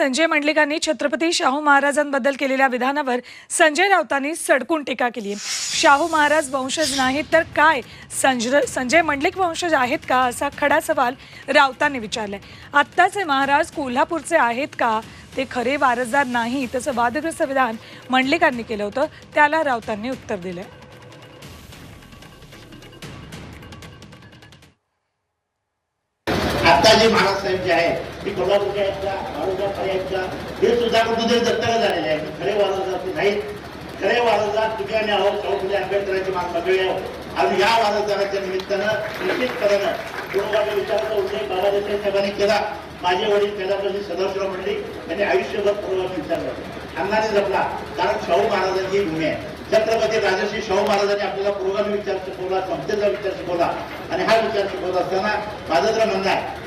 संजय मंडलिकांनी छत्रपती शाहू महाराजांबद्दल केलेल्या विधानावर संजय राऊतांनी सडकून टीका केली शाहू महाराज वंशज नाहीत तर काय? संजय संजय मंडलिक वंशज आहेत का? असा खडा सवाल राऊतांनी विचारलाय. आत्ताचे महाराज कोल्हापूरचे आहेत का? ते खरे वारसदार नाही तसं वादग्रस्त विधान मंडलिकांनी केलं होतं. त्याला राऊतांनी उत्तर दिलं आता जे महाराज जे आहेत ते कोल्हापूरच्या आहेत का वारसदार खरे आहेत का हे सुद्धा कुठेतरी दत्तक झालेले आहेत खरे वारसदार ते नाहीत. खरे वारसदार तुम्ही आणि आहोत शाहू फुले आंबेडकरांची मान सगळे आहोत आणि या वारसदाराच्या निमित्तानं निश्चितपणानं कुटुंबाच्या विचाराचा उल्लेख बाबा देसाई साहेबांनी केला. माझे वडील पहिल्यापासून सदाशिवराव मंडळी त्यांनी आयुष्यभर पूर्वाचा विचार करतो अन्नाने जपला कारण शाहू महाराजांची भूमी आहे. छत्रपती राजश्री शाहू महाराजांनी आपल्याला पुरोगामी विचार शिकवला समतेचा विचार शिकवला आणि हा विचार शिकवत असताना माझं तर म्हणणं आहे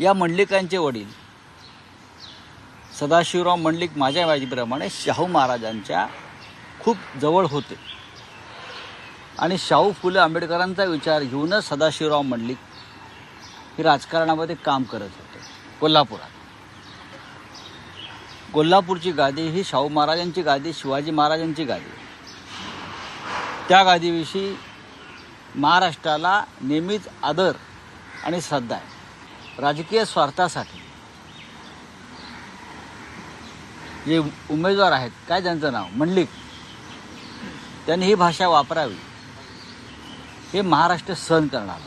या मंडलिकांचे वडील सदाशिवराव मंडलिक माझ्या माहितीप्रमाणे शाहू महाराजांच्या खूप जवळ होते. आणि शाहू फुले आंबेडकरांचा विचार घेऊनच सदाशिवराव मंडलिक हे राजकारणामध्ये काम करत होते कोल्हापुरात. कोल्हापूरची गादी ही शाहू महाराजांची गादी शिवाजी महाराजांची गादी. त्या गादीविषयी महाराष्ट्राला नेहमीच आदर आणि श्रद्धा आहे. राजकीय स्वार्थासाठी. जे उमेदवार आहेत काय त्यांचं नाव? मंडलिक. त्यांनी ही भाषा वापरावी. हे महाराष्ट्र सहन करणार